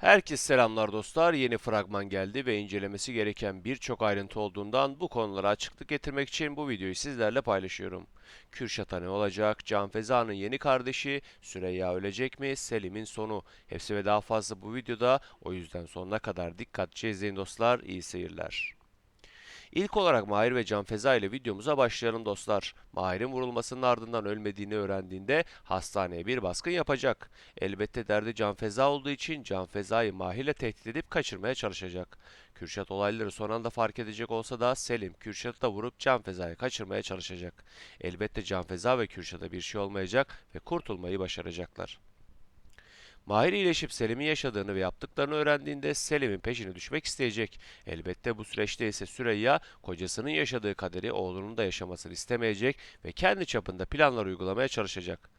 Herkese selamlar dostlar. Yeni fragman geldi ve incelemesi gereken birçok ayrıntı olduğundan bu konulara açıklık getirmek için bu videoyu sizlerle paylaşıyorum. Kürşat'a ne olacak? Can Feza'nın yeni kardeşi Süreyya ölecek mi? Selim'in sonu. Hepsi ve daha fazla bu videoda. O yüzden sonuna kadar dikkatlice izleyin dostlar. İyi seyirler. İlk olarak Mahir ve Can Feza ile videomuza başlayalım dostlar. Mahir'in vurulmasının ardından ölmediğini öğrendiğinde hastaneye bir baskın yapacak. Elbette derdi Can Feza olduğu için Can Feza'yı Mahir'le tehdit edip kaçırmaya çalışacak. Kürşat olayları son anda fark edecek olsa da Selim Kürşat'ı da vurup Can Feza'yı kaçırmaya çalışacak. Elbette Can Feza ve Kürşat'a bir şey olmayacak ve kurtulmayı başaracaklar. Mahir iyileşip Selim'in yaşadığını ve yaptıklarını öğrendiğinde Selim'in peşine düşmek isteyecek. Elbette bu süreçte ise Süreyya kocasının yaşadığı kaderi oğlunun da yaşamasını istemeyecek ve kendi çapında planlar uygulamaya çalışacak.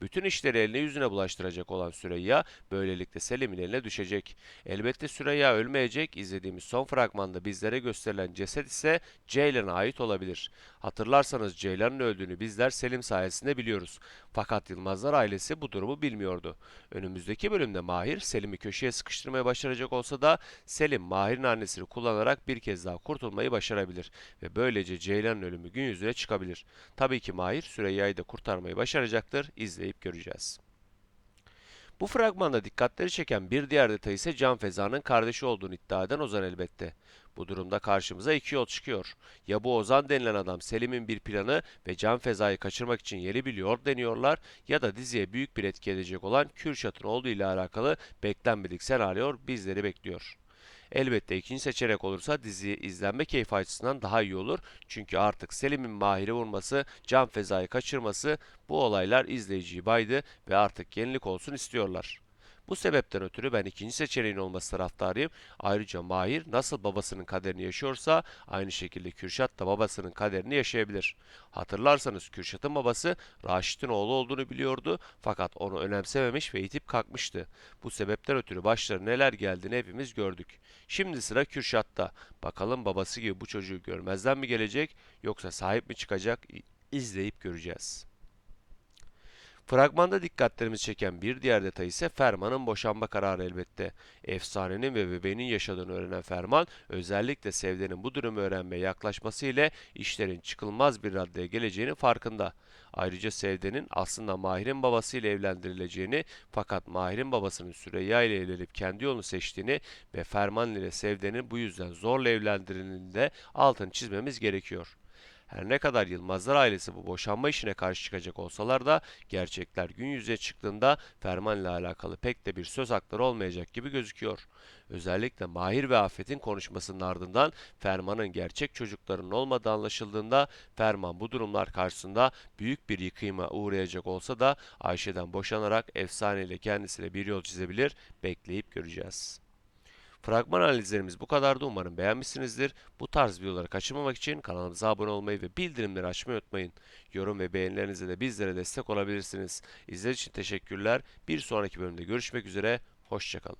Bütün işleri eline yüzüne bulaştıracak olan Süreyya böylelikle Selim'in eline düşecek. Elbette Süreyya ölmeyecek. İzlediğimiz son fragmanda bizlere gösterilen ceset ise Ceylan'a ait olabilir. Hatırlarsanız Ceylan'ın öldüğünü bizler Selim sayesinde biliyoruz. Fakat Yılmazlar ailesi bu durumu bilmiyordu. Önümüzdeki bölümde Mahir Selim'i köşeye sıkıştırmaya başaracak olsa da Selim Mahir'in annesini kullanarak bir kez daha kurtulmayı başarabilir ve böylece Ceylan'ın ölümü gün yüzüne çıkabilir. Tabii ki Mahir Süreyya'yı da kurtarmayı başaracaktır. İzleyip göreceğiz. Bu fragmanda dikkatleri çeken bir diğer detay ise Can Feza'nın kardeşi olduğunu iddia eden Ozan elbette. Bu durumda karşımıza iki yol çıkıyor. Ya bu Ozan denilen adam Selim'in bir planı ve Can Feza'yı kaçırmak için yeri biliyor deniyorlar ya da diziye büyük bir etki edecek olan Kürşat'ın olduğu ile alakalı beklenmedik senaryo bizleri bekliyor. Elbette ikinci seçenek olursa dizi izlenme keyfi açısından daha iyi olur. Çünkü artık Selim'in Mahir'i vurması, Can Feza'yı kaçırması bu olaylar izleyiciyi baydı ve artık yenilik olsun istiyorlar. Bu sebepten ötürü ben ikinci seçeneğin olması taraftarıyım. Ayrıca Mahir nasıl babasının kaderini yaşıyorsa aynı şekilde Kürşat da babasının kaderini yaşayabilir. Hatırlarsanız Kürşat'ın babası Raşit'in oğlu olduğunu biliyordu fakat onu önemsememiş ve itip kalkmıştı. Bu sebepten ötürü başlarına neler geldiğini hepimiz gördük. Şimdi sıra Kürşat'ta. Bakalım babası gibi bu çocuğu görmezden mi gelecek yoksa sahip mi çıkacak izleyip göreceğiz. Fragmanda dikkatlerimizi çeken bir diğer detay ise Ferman'ın boşanma kararı elbette. Efsanenin ve bebeğinin yaşadığını öğrenen Ferman, özellikle Sevde'nin bu durumu öğrenmeye yaklaşması ile işlerin çıkılmaz bir raddeye geleceğinin farkında. Ayrıca Sevde'nin aslında Mahir'in babasıyla evlendirileceğini fakat Mahir'in babasının Süreyya ile evlenip kendi yolunu seçtiğini ve Ferman ile Sevde'nin bu yüzden zorla evlendirildiğini de altını çizmemiz gerekiyor. Her ne kadar Yılmazlar ailesi bu boşanma işine karşı çıkacak olsalar da gerçekler gün yüzeye çıktığında Ferman ile alakalı pek de bir söz hakları olmayacak gibi gözüküyor. Özellikle Mahir ve Afet'in konuşmasının ardından Ferman'ın gerçek çocuklarının olmadığı anlaşıldığında Ferman bu durumlar karşısında büyük bir yıkıma uğrayacak olsa da Ayşe'den boşanarak efsane ile kendisine bir yol çizebilir, bekleyip göreceğiz. Fragman analizlerimiz bu kadardı. Umarım beğenmişsinizdir. Bu tarz videoları kaçırmamak için kanalımıza abone olmayı ve bildirimleri açmayı unutmayın. Yorum ve beğenilerinizle de bizlere destek olabilirsiniz. İzlediğiniz için teşekkürler. Bir sonraki bölümde görüşmek üzere. Hoşçakalın.